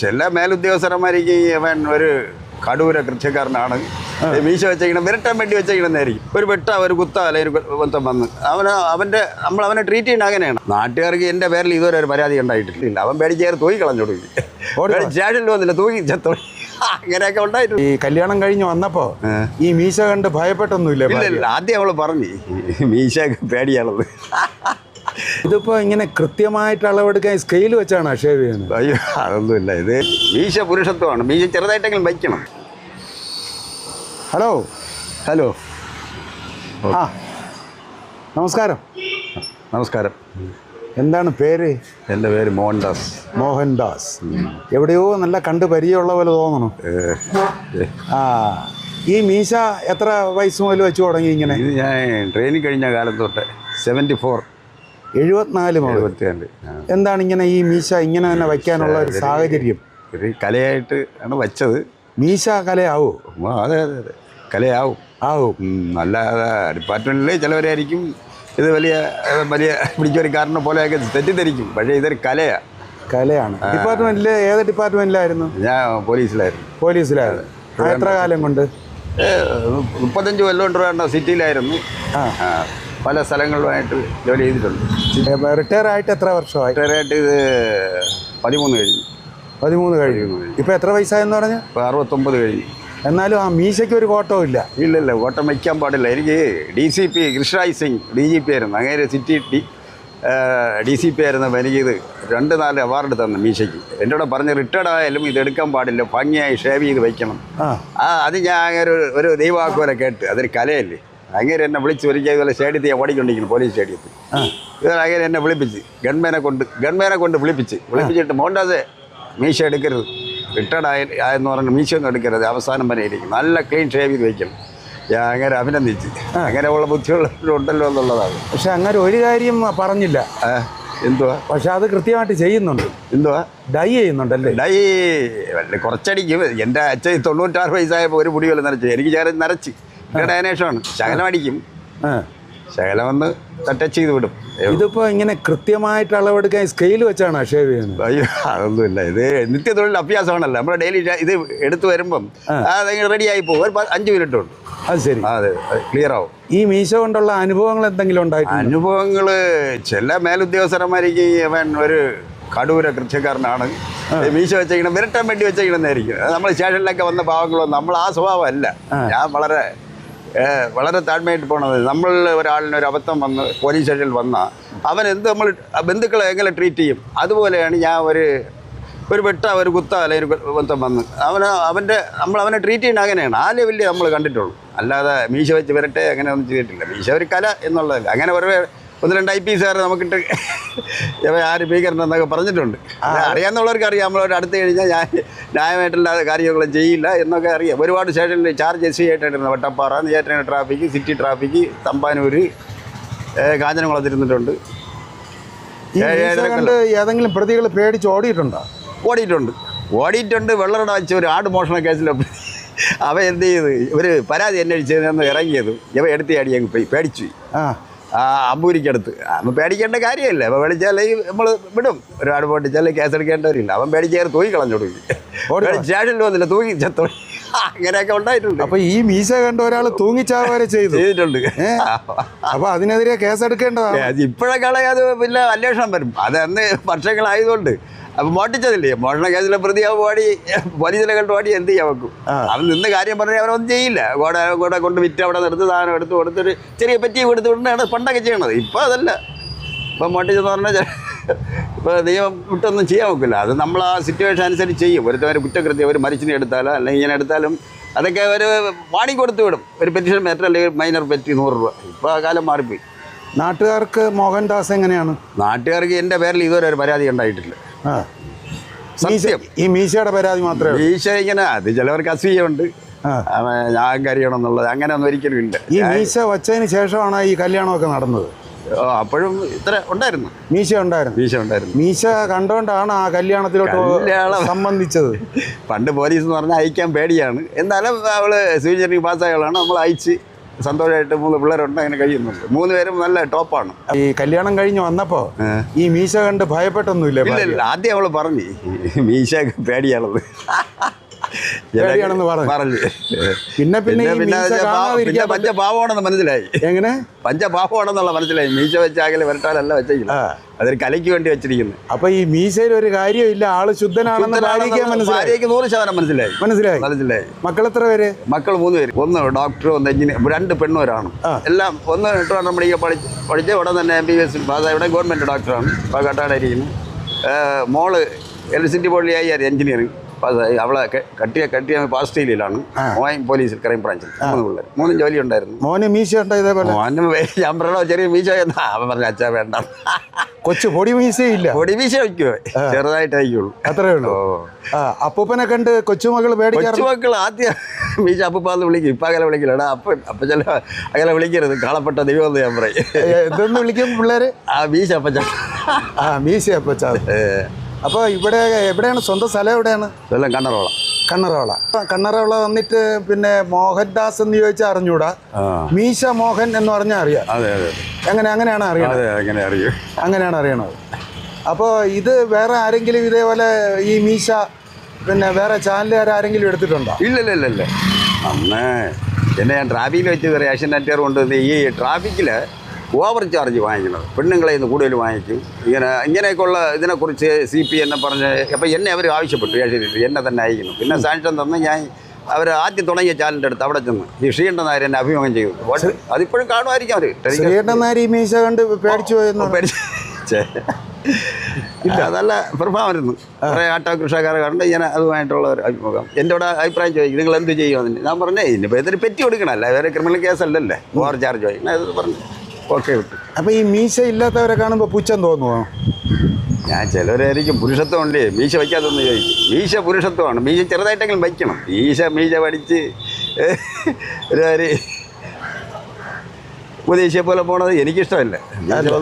ചില മേലുദ്യോഗസ്ഥന്മാർക്ക് അവൻ ഒരു കടൂര കൃത്യക്കാരനാണ്. മീശ വെച്ചേക്കണം വിരട്ടാൻ വേണ്ടി വെച്ചേക്കണമെന്നായിരിക്കും ഒരു വെട്ട ഒരു കുത്ത അല്ലെങ്കിൽ ഒരു ബന്ധം വന്ന്. അവന് അവന്റെ നമ്മൾ അവനെ ട്രീറ്റ് ചെയ്യുന്ന അങ്ങനെയാണ്. നാട്ടുകാർക്ക് എന്റെ പേരിൽ ഇതുവരെ ഒരു പരാതി ഉണ്ടായിട്ടില്ല. അവൻ പേടിച്ചേറി തൂക്കി കളഞ്ഞു കൊടുക്കും സ്റ്റേഷനിൽ വന്നില്ല തൂക്കി ചത്തോടി അങ്ങനെയൊക്കെ ഉണ്ടായിട്ടുണ്ട് ഈ കല്യാണം കഴിഞ്ഞ് വന്നപ്പോ ഈ മീശ കണ്ട് ഭയപ്പെട്ടൊന്നുമില്ല ഇല്ല ആദ്യം അവൾ പറഞ്ഞു മീശ പേടിയാണത് ഇതിപ്പോ ഇങ്ങനെ കൃത്യമായിട്ട് അളവെടുക്കാൻ സ്കെയിൽ വെച്ചാണ് ഷേവ് ചെയ്യുന്നത് അയ്യോ അതൊന്നുമില്ല. ഇത് മീശ പുരുഷത്വമാണ്. മീശ ചെറുതായിട്ടെങ്കിലും വയ്ക്കണം. ഹലോ ഹലോ ആ. നമസ്കാരം. നമസ്കാരം. എന്താണ് പേര്? എന്റെ പേര് മോഹൻദാസ്. മോഹൻദാസ്. എവിടെയോ നല്ല കണ്ട് പരിചയമുള്ള പോലെ തോന്നണം. ആ. ഈ മീശ എത്ര വയസ്സ് മുതൽ വെച്ച് തുടങ്ങി ഇങ്ങനെ? ഇത് ഞാൻ ട്രെയിനിങ് കഴിഞ്ഞ കാലത്തോട്ടെ തൊട്ട്. സെവന്റി ഫോർ എഴുപത്തിനാല് മുതൽ. എഴുപത്തിരണ്ട്. എന്താണ് ഇങ്ങനെ ഈ മീശ ഇങ്ങനെ തന്നെ വയ്ക്കാനുള്ള ഒരു സാഹചര്യം? ഒരു കലയായിട്ട് ആണ് വച്ചത്. മീശ കലയാവോ? അതെ അതെ അതെ. കലയാവും. ആവും? നല്ല ഡിപ്പാർട്ട്മെന്റിൽ ചിലവരായിരിക്കും ഇത് വലിയ വലിയ പിടിച്ചവരിക്കാരനെ പോലെയൊക്കെ തെറ്റിദ്ധരിക്കും. പക്ഷേ ഇതൊരു കലയാ. കലയാണ്. ഡിപ്പാർട്ട്മെന്റിൽ ഏത് ഡിപ്പാർട്ട്മെന്റിലായിരുന്നു? ഞാൻ പോലീസിലായിരുന്നു. പോലീസിലായിരുന്നു. എത്ര കാലം കൊണ്ട്? മുപ്പത്തഞ്ച് കൊല്ലം കൊണ്ട് വേണ്ട സിറ്റിയിലായിരുന്നു. ആ. പല സ്ഥലങ്ങളിലുമായിട്ട് ജോലി ചെയ്തിട്ടുണ്ട്. റിട്ടയർ ആയിട്ട് എത്ര വർഷമായി? റിട്ടയർ ആയിട്ട് ഇത് പതിമൂന്ന് കഴിഞ്ഞു. പതിമൂന്ന് കഴിഞ്ഞു. ഇപ്പോൾ എത്ര വയസ്സായെന്ന് പറഞ്ഞു? ഇപ്പോൾ അറുപത്തൊമ്പത് കഴിഞ്ഞു. എന്നാലും ആ മീശയ്ക്ക് ഒരു കോട്ടവും ഇല്ല. ഇല്ലില്ല കോട്ടം വയ്ക്കാൻ പാടില്ല. എനിക്ക് ഡി സി പി കൃഷ്ണായ് സിംഗ് ഡി ജി പി ആയിരുന്നു. അങ്ങനെ city D D C P ആയിരുന്നപ്പോൾ എനിക്കിത് രണ്ട് നാല് അവാർഡ് തന്നു മീശയ്ക്ക്. എന്റെ കൂടെ പറഞ്ഞ് റിട്ടയർഡ് ആയാലും ഇത് എടുക്കാൻ പാടില്ല. ഭംഗിയായി ഷേവ് ചെയ്ത് വയ്ക്കണം. ആ. ആ അത് ഞാൻ അങ്ങനെ ഒരു ഒരു ദൈവാക്കുവരെ കേട്ട്. അതൊരു കലയല്ലേ? അങ്ങനെ എന്നെ വിളിച്ച് ഒരു ഇതുപോലെ സ്റ്റേഡിയത്തിൽ ഞാൻ ഓടിക്കൊണ്ടിരിക്കുന്നു പോലീസ് സ്റ്റേഡിയത്തിൽ. ഇതുപോലെ അങ്ങനെ എന്നെ വിളിപ്പിച്ച് ഗൺമേനെ കൊണ്ട് ഗൺമേനെ കൊണ്ട് വിളിപ്പിച്ച് വിളിപ്പിച്ചിട്ട് മോണ്ടാസേ മീശ എടുക്കരുത്. റിട്ടയർഡ് ആയ ആയെന്ന് പറഞ്ഞ് മീശ ഒന്നും എടുക്കരുത് അവസാനം വരെ ഇരിക്കും. നല്ല ക്ലീൻ ഷേവ് ചെയ്ത് വയ്ക്കണം ഞാൻ അങ്ങനെ അഭിനന്ദിച്ച്. അങ്ങനെയുള്ള ബുദ്ധികളുണ്ടല്ലോ എന്നുള്ളതാണ്. പക്ഷെ അങ്ങനെ ഒരു കാര്യം പറഞ്ഞില്ല. എന്തുവാ? പക്ഷെ അത് കൃത്യമായിട്ട് ചെയ്യുന്നുണ്ട്. എന്തുവാ? ഡൈ ചെയ്യുന്നുണ്ടല്ലേ? ഡൈ കുറച്ചടിക്കും എന്റെ അച്ഛൻ തൊണ്ണൂറ്റാറ് വയസ്സായപ്പോൾ ഒരു മുടി നിറച്ച് നരച്ചു എനിക്ക് ചേർന്ന് നരച്ച് ഡയനേഷമാണ് ശകലം അടിക്കും. ശകലം വന്ന് ടച്ച് ചെയ്ത് വിടും. ഇതിപ്പോ ഇങ്ങനെ കൃത്യമായിട്ട് അളവെടുക്കാൻ സ്കെയിൽ വെച്ചാണ് ഷേവ് ചെയ്യുന്നത് അയ്യോ അതൊന്നുമില്ല. ഇത് നിത്യതൊഴിൽ അഭ്യാസമാണല്ലോ. നമ്മുടെ ഡെയിലി ഇത് എടുത്തു വരുമ്പം അതങ്ങനെ റെഡി ആയി പോകും ഒരു അഞ്ച് മിനിറ്റ് ഉണ്ട് അത് ശരി. അതെ ക്ലിയർ ആവും. ഈ മീശ കൊണ്ടുള്ള അനുഭവങ്ങൾ എന്തെങ്കിലും ഉണ്ടായിട്ടുണ്ട്? അനുഭവങ്ങൾ ചില മേലുദ്യോഗസ്ഥന്മാർക്ക് അവൻ ഒരു കടൂര കൃത്യക്കാരനാണ്. മീശ വെച്ചേക്കണം വിരട്ടാൻ വേണ്ടി വെച്ചേക്കണമെന്നായിരിക്കും നമ്മൾ സ്റ്റേഷനിലൊക്കെ വന്ന പാവങ്ങളോ നമ്മൾ ആ സ്വഭാവമല്ല. ഞാൻ വളരെ വളരെ താഴ്മയായിട്ട് പോണത്. നമ്മൾ ഒരാളിന് ഒരു അബദ്ധം വന്ന് പോലീസ് സ്റ്റേഷനിൽ വന്നാൽ അവൻ എന്ത് നമ്മൾ ബന്ധുക്കളെ എങ്ങനെ ട്രീറ്റ് ചെയ്യും? അതുപോലെയാണ് ഞാൻ ഒരു ഒരു വെട്ട ഒരു കുത്ത അല്ലെങ്കിൽ ഒരു ബന്ധം വന്ന്. അവന് അവന്റെ നമ്മൾ അവനെ ട്രീറ്റ് ചെയ്യുന്ന അങ്ങനെയാണ്. ആ ലെവലിൽ നമ്മൾ കണ്ടിട്ടുള്ളൂ. അല്ലാതെ മീശ വെച്ച് വരട്ടെ അങ്ങനെ ഒന്നും ചെയ്തിട്ടില്ല. മീശ ഒരു കല എന്നുള്ളതല്ല. അങ്ങനെ ഒരു ഒന്ന് രണ്ട് ഐ പി സാർ നമുക്കിട്ട് ഇവൻ ആര് ഭീകരനെന്നൊക്കെ പറഞ്ഞിട്ടുണ്ട്. അറിയാമെന്നുള്ളവർക്ക് അറിയാവുന്നവർക്ക് അറിയാം. നമ്മളോട് അടുത്ത് കഴിഞ്ഞാൽ ഞാൻ ന്യായമായിട്ടുള്ള കാര്യങ്ങളും ചെയ്യില്ല എന്നൊക്കെ അറിയാം. ഒരുപാട് സ്റ്റേഷനിൽ ചാർജ് എസ് സി ആയിട്ടായിരുന്നു. വട്ടപ്പാറ നെയ്യാറ്റിന ട്രാഫിക് സിറ്റി ട്രാഫിക് തമ്പാനൂർ കാഞ്ഞനംകുളത്തിരുന്നിട്ടുണ്ട് ഏതെങ്കിലും പ്രതികൾ പേടിച്ച് ഓടിയിട്ടുണ്ടോ? ഓടിയിട്ടുണ്ട്. ഓടിയിട്ടുണ്ട്. വെള്ളറട വെച്ച ഒരു ആട് മോഷണ കേസിൽ അവ എന്ത് ചെയ്ത്? ഒരു പരാതി അന്വേഷിച്ചതെന്ന് ഇറങ്ങിയത്. ഇവ എടുത്തിയാടി അങ്ങ് പോയി. പേടിച്ചു ആ. അമ്പൂരിക്കടുത്ത്. അവൻ പേടിക്കേണ്ട കാര്യമില്ല. അപ്പം പേടിച്ചാൽ നമ്മൾ വിടും. ഒരാട് പൊട്ടിച്ചാൽ കേസെടുക്കേണ്ടവരില്ല. അവൻ പേടിച്ചേറി തൂക്കി കളഞ്ഞു കൊടുക്കും ഓടി. സ്റ്റേഷനിൽ വന്നില്ല തൂക്കി ചത്തു. അങ്ങനെയൊക്കെ ഉണ്ടായിട്ടുണ്ട്. അപ്പൊ ഈ മീശ കണ്ട ഒരാൾ തൂങ്ങിച്ചാവ് വരെ ചെയ്തു. ചെയ്തിട്ടുണ്ട്? അപ്പൊ അതിനെതിരെ കേസെടുക്കേണ്ടതാണ്. ഇപ്പോഴൊക്കെ അത് പിന്നെ അന്വേഷണം വരും. അത് അന്ന് വർഷങ്ങളായതുകൊണ്ട്. അപ്പൊ മോട്ടിച്ചതില്ലേ മോഷണ കേസിലെ പ്രതിയാവ് പാടി പോലീസിലെ കണ്ടു പാടി എന്ത് ചെയ്യാൻ വെക്കും. അവൻ നിന്ന് കാര്യം പറഞ്ഞാൽ അവരൊന്നും ചെയ്യില്ല. കൂടെ കൂടെ കൊണ്ട് വിറ്റ് അവിടെ നിർത്ത് സാധനം എടുത്ത് കൊടുത്തൊരു ചെറിയ പറ്റി കൊടുത്തുകൊണ്ടാണ് പണ്ടൊക്കെ ചെയ്യണത്. ഇപ്പൊ അതല്ല. ഇപ്പൊ മോട്ടിച്ചെന്ന് പറഞ്ഞാൽ ഇപ്പോൾ ദൈവം വിട്ടൊന്നും ചെയ്യാൻ വെക്കില്ല. അത് നമ്മൾ ആ സിറ്റുവേഷൻ അനുസരിച്ച് ചെയ്യും. ഒരുത്തവർ ഒരു കുറ്റകൃത്യം ഒരു മരിച്ചിനെ എടുത്താലോ അല്ലെങ്കിൽ ഇങ്ങനെ എടുത്താലും അതൊക്കെ ഒരു വാണി കൊടുത്തു വിടും. ഒരു പെറ്റിഷൻ മാറ്റർ അല്ലെങ്കിൽ മൈനർ പെറ്റി നൂറ് രൂപ. ഇപ്പോൾ ആ കാലം മാറിപ്പോയി. നാട്ടുകാർക്ക് മോഹൻദാസ് എങ്ങനെയാണ്? നാട്ടുകാർക്ക് എന്റെ പേരിൽ ഇതുവരെ ഒരു പരാതി ഉണ്ടായിട്ടില്ല. സത്യം. ഈ മീശയുടെ പരാതി മാത്രമേ മീശ ഇങ്ങനെ അത് ചിലവർക്ക് അസൂയുണ്ട്. ഞാൻ കരിയണം എന്നുള്ളത് അങ്ങനെ ഒന്നും ഒരിക്കലും ഇല്ല. ഈ മീശ വച്ചതിന് ശേഷമാണ് ഈ കല്യാണമൊക്കെ നടന്നത്. അപ്പോഴും ഇത്ര ഉണ്ടായിരുന്നു. മീശ ഉണ്ടായിരുന്നു. മീശ ഉണ്ടായിരുന്നു. മീശ കണ്ടോണ്ടാണ് ആ കല്യാണത്തിലോട്ട് കല്യാണം. സംബന്ധിച്ചത്. പണ്ട് പോലീസ് എന്ന് പറഞ്ഞാൽ അയക്കാൻ പേടിയാണ്. എന്നാലും അവൾ സ്വീചറിങ് പാസ്സായവളാണ്. നമ്മൾ അയച്ച് സന്തോഷമായിട്ട് മൂന്ന് പിള്ളേരുണ്ട് അങ്ങനെ കഴിയുന്നുണ്ട്. മൂന്ന് പേരും നല്ല ടോപ്പാണ്. ഈ കല്യാണം കഴിഞ്ഞ് വന്നപ്പോ ഈ മീശ കണ്ട് ഭയപ്പെട്ടൊന്നുമില്ല ആദ്യം അവൾ പറഞ്ഞു. മീശ പേടിയാണത്. പേടിയാണെന്ന് പറഞ്ഞു. പിന്നെ പിന്നെ പിന്നെ പഞ്ചപാവമാണെന്ന് മനസ്സിലായി. എങ്ങനെ? പഞ്ചപാവമാണെന്നുള്ള മനസ്സിലായി. മീശ വെച്ചാകലെ വരട്ടാലല്ല വെച്ചു അതൊരു കലയ്ക്ക് വേണ്ടി വെച്ചിരിക്കുന്നു. അപ്പൊ ഈ മീശയിൽ ഒരു കാര്യമില്ല. ആൾ ശുദ്ധനാണെന്ന് ഭാര്യയ്ക്ക് നൂറ് ശതമാനം മനസ്സിലായി. മനസ്സിലായി. മനസ്സിലായി. മക്കൾ എത്ര പേര്? മക്കൾ മൂന്ന് പേര്. ഒന്ന് ഡോക്ടർ ഒന്ന് എഞ്ചിനീയർ. രണ്ട് പെണ്ണുവരാണ് എല്ലാം ഒന്ന് ട്രിവാൻഡ്രം മെഡിക്കൽ പഠിച്ച് പഠിച്ച് ഉടൻ തന്നെ എം ബി ബി എസ് ഇവിടെ ഗവൺമെന്റ് ഡോക്ടറാണ്. കട്ടാടായിരിക്കുന്നു മോൾ എലക്ട്രിസിറ്റി ബോർഡിലായി എഞ്ചിനീയറിംഗ് പാസ്സായി അവളെ കട്ടിയ കട്ടിയ പാസ്റ്റയിലാണ് മോയും പോലീസിൽ ക്രൈം ബ്രാഞ്ചിൽ. മൂന്ന് പിള്ളേർ മൂന്നും ജോലി ഉണ്ടായിരുന്നു മോന് മീശ ഉണ്ടോ ഇതേപോലെ? മോനും ഞാൻ പറഞ്ഞോ ചെറിയ മീശ എന്നാ അവൻ പറഞ്ഞ അച്ഛാ വേണ്ട. കൊച്ചു പൊടി മീശയില്ല പൊടി മീശ വയ്ക്കുമോ ചെറുതായിട്ട് അയക്കുള്ളൂ അത്രേ ഉള്ളൂ. അപ്പൂപ്പനെ കണ്ട് കൊച്ചുമകൾ കൊച്ചുമക്കൾ ആദ്യം മീശ അപ്പൂപ്പാന്ന് വിളിക്കും. ഇപ്പം അകലെ വിളിക്കില്ലടാ അപ്പ അപ്പം അപ്പം ചില അകലെ വിളിക്കരുത്. കാളപ്പെട്ട ദൈവം എന്ന് ഞാൻ പറയും. എന്തെന്ന് വിളിക്കും പിള്ളേര്? ആ മീശ അപ്പച്ചാ ആ മീശ അപ്പച്ചാ അപ്പൊ ഇവിടെ എവിടെയാണ്? സ്വന്തം സ്ഥലം എവിടെയാണ്? സ്ഥലം കണ്ണറോള കണ്ണറവള. കണ്ണറവള വന്നിട്ട് പിന്നെ മോഹൻദാസ് എന്ന് ചോദിച്ചാൽ അറിഞ്ഞൂടാ? മീശ മോഹൻ എന്ന് പറഞ്ഞാൽ അറിയാം? അതെ അതെ എങ്ങനെ അങ്ങനെയാണ് അറിയണത്? അങ്ങനെ അറിയും? അങ്ങനെയാണ് അറിയണത്. അപ്പോൾ ഇത് വേറെ ആരെങ്കിലും ഇതേപോലെ ഈ മീശ പിന്നെ വേറെ ചാനലുകാർ ആരെങ്കിലും എടുത്തിട്ടുണ്ടോ? ഇല്ല ഇല്ല ഇല്ല ഇല്ല. അന്ന് എന്നെ ഞാൻ ട്രാഫിക്കിൽ വെച്ച് റേഷൻ നെറ്റുകാർ കൊണ്ടുവന്ന് ഈ ട്രാഫിക്കിൽ ഓവർ ചാർജ് വാങ്ങിക്കുന്നത് പെണ്ണുങ്ങളെ ഇന്ന് കൂടുതൽ വാങ്ങിക്കും ഇങ്ങനെ ഇങ്ങനെയൊക്കെയുള്ള ഇതിനെക്കുറിച്ച് സി പി എന്നെ പറഞ്ഞ് അപ്പം എന്നെ അവർ ആവശ്യപ്പെട്ടു. ഏഷ്യയിൽ എന്നെ തന്നെ അയക്കുന്നു. പിന്നെ സാങ്ഷൻ തന്ന് ഞാൻ അവർ ആദ്യം തുടങ്ങിയ ചാനലിന്റെ അടുത്ത് അവിടെ ചെന്ന് ഈ ശ്രീകണ്ഠൻ നായർ എന്നെ അഭിമുഖം ചെയ്തു. അതിപ്പോഴും കാണുമായിരിക്കും അവർ ശ്രീകണ്ഠൻ നായർ ഈ മീശ കണ്ട് പേടിച്ചു പേടിച്ചു ഇല്ല നല്ല പെർഫോമായിരുന്നു കുറേ ആട്ടോ കൃഷിക്കാരെ കണ്ട് ഇങ്ങനെ അതുമായിട്ടുള്ള ഒരു അഭിമുഖം. എന്റെ കൂടെ അഭിപ്രായം ചോദിക്കും നിങ്ങൾ എന്ത് ചെയ്യുമെന്ന് ഞാൻ പറഞ്ഞേ ഇനിയിപ്പോൾ ഇതിന് പെറ്റി കൊടുക്കണമല്ല വേറെ ക്രിമിനൽ കേസല്ലല്ലേ? ഓവർ ചാർജ് ആയി ഞാൻ ഇത് പറഞ്ഞു. ഓക്കെ കിട്ടും അപ്പോൾ ഈ മീശ ഇല്ലാത്തവരെ കാണുമ്പോൾ പുച്ഛം തോന്നുമോ ഞാൻ ചിലവരായിരിക്കും പുരുഷത്വം ഉണ്ടേ മീശ വയ്ക്കാത്തൊന്ന് ചോദിക്കും മീശ പുരുഷത്വമാണ്. മീശ ചെറുതായിട്ടെങ്കിലും വയ്ക്കണം. മീശ മീശ പഠിച്ച് ഒരു ഉപദേശിയെ പോലെ പോണത് എനിക്കിഷ്ടമല്ല.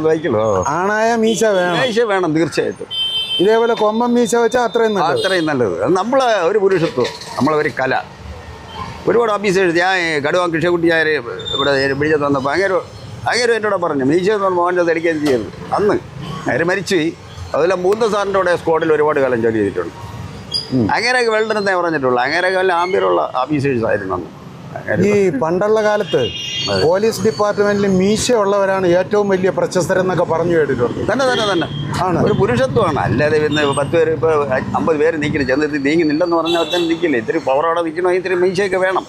വയ്ക്കണോ? ആണായ മീശ വേണം. മീശ വേണം തീർച്ചയായിട്ടും. ഇതേപോലെ കൊമ്പം മീശ വെച്ചാൽ അത്രയും നല്ലത്. അത്രയും നല്ലത്. അത് നമ്മളെ ഒരു പുരുഷത്വം നമ്മളെ ഒരു കല. ഒരുപാട് ഓഫീസേഴ്സ് ഞാൻ കടുവാൻ കൃഷിക്കുട്ടി ഞാൻ ഇവിടെ പിടിച്ചു തന്നപ്പോൾ അങ്ങനെ അങ്ങനെ എന്നോട് പറഞ്ഞു മീശ എന്ന് പറഞ്ഞാൽ മോഹന്റെ തടിക്കാൻ ചെയ്യരുത് അന്ന് അവർ മരിച്ചു. അതുപോലെ മൂന്ന് സാറിന്റെ കൂടെ സ്ക്വാഡിൽ ഒരുപാട് കാലം ജോലി ചെയ്തിട്ടുണ്ട്. അങ്ങനെയൊക്കെ എന്നേ പറഞ്ഞിട്ടുള്ളൂ. അങ്ങനെ വല്ല ആംബിയറുള്ള ഓഫീസേഴ്സ് ആയിരുന്നു അന്ന്. ഈ പണ്ടുള്ള കാലത്ത് പോലീസ് ഡിപ്പാർട്ട്മെന്റിൽ മീശയുള്ളവരാണ് ഏറ്റവും വലിയ പ്രശസ്തരെന്നൊക്കെ പറഞ്ഞു കേട്ടിട്ടുണ്ട്. തന്നെ തന്നെ തന്നെ. ആണ്. ഒരു പുരുഷത്വമാണ്. അല്ലാതെ ഇന്ന് പത്ത് പേര് ഇപ്പോൾ അമ്പത് പേര് നിൽക്കില്ല. ചെന്നിട്ട് നീങ്ങുന്നില്ലെന്ന് പറഞ്ഞാൽ തന്നെ നിൽക്കില്ല. ഇത്തിരി പവറോടെ നിൽക്കണമെങ്കിൽ ഇത്തിരി മീശയൊക്കെ വേണം.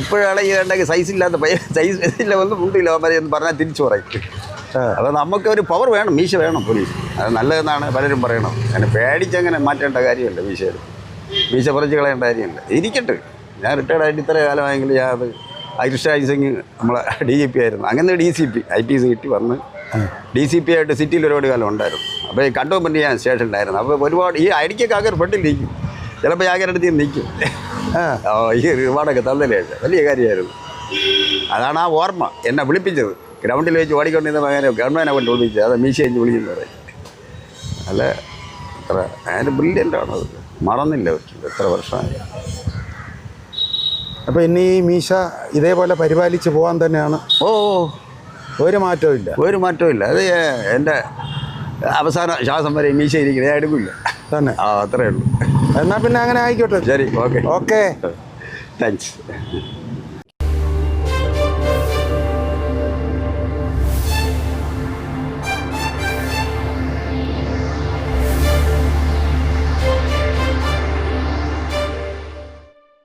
ഇപ്പോഴാണ് ഈ സൈസ് ഇല്ലാത്ത പയ്യ സൈസ് ഇല്ല ഒന്നും മുണ്ടില്ല എന്ന് പറഞ്ഞാൽ തിരിച്ചു പറയും. അപ്പോൾ നമുക്ക് ഒരു പവർ വേണം മീശ വേണം പോലീസ് അത് നല്ലതെന്നാണ് പലരും പറയണത്. അങ്ങനെ പേടിച്ചങ്ങനെ മാറ്റേണ്ട കാര്യമല്ല മീശയിൽ. മീശ പറിച്ച് കളയേണ്ട കാര്യമില്ല. ഇരിക്കട്ടെ. ഞാൻ റിട്ടയർഡ് ആയിട്ട് ഇത്ര കാലമായെങ്കിൽ ഞാൻ അത് ഐറിഷ് സിംഗ് നമ്മളെ ഡി ജി പി ആയിരുന്നു. അങ്ങനെ D C P I P S കിട്ടി വന്ന് ഡി സി പി ആയിട്ട് സിറ്റിയിൽ ഒരുപാട് കാലം ഉണ്ടായിരുന്നു. അപ്പോൾ ഈ കണ്ടോൺമെന്റ് ഞാൻ സ്റ്റേഷനിലായിരുന്നു അപ്പോൾ ഒരുപാട് ഈ അടിക്കൊക്കെ ആകെ ഫ്രണ്ടിൽ നിൽക്കും. ചിലപ്പോൾ ആകെ അടുത്ത് നിൽക്കും. ഈ ഒരുപാടൊക്കെ തന്നലായിട്ട് വലിയ കാര്യമായിരുന്നു. അതാണ് ആ ഓർമ്മ എന്നെ വിളിപ്പിച്ചത്. ഗ്രൗണ്ടിൽ വെച്ച് ഓടിക്കൊണ്ടിരുന്ന മകനെ ഗവൺമെന്റിനെ കൊണ്ട് വിളിപ്പിച്ചത്. അത് മീശ കഴിഞ്ഞ് വിളിക്കുന്നു പറയും. അല്ല അത്ര അതിന് ബ്രില്യന്റാണ് അത്. മറന്നില്ല എത്ര വർഷമായി. അപ്പോൾ ഇനി ഈ മീശ ഇതേപോലെ പരിപാലിച്ച് പോകാൻ തന്നെയാണ്. ഓ ഒരു മാറ്റവും ഇല്ല. ഒരു മാറ്റവും ഇല്ല. അത് എന്റെ അവസാന ശ്വാസം വരെ മീശ ഇരിക്കുന്നത് ഞാൻ എടുക്കില്ല തന്നെ. ആ അത്രേ ഉള്ളൂ. എന്നാൽ പിന്നെ അങ്ങനെ ആയിക്കോട്ടെ. ശരി ഓക്കെ. ഓക്കെ. താങ്ക്സ്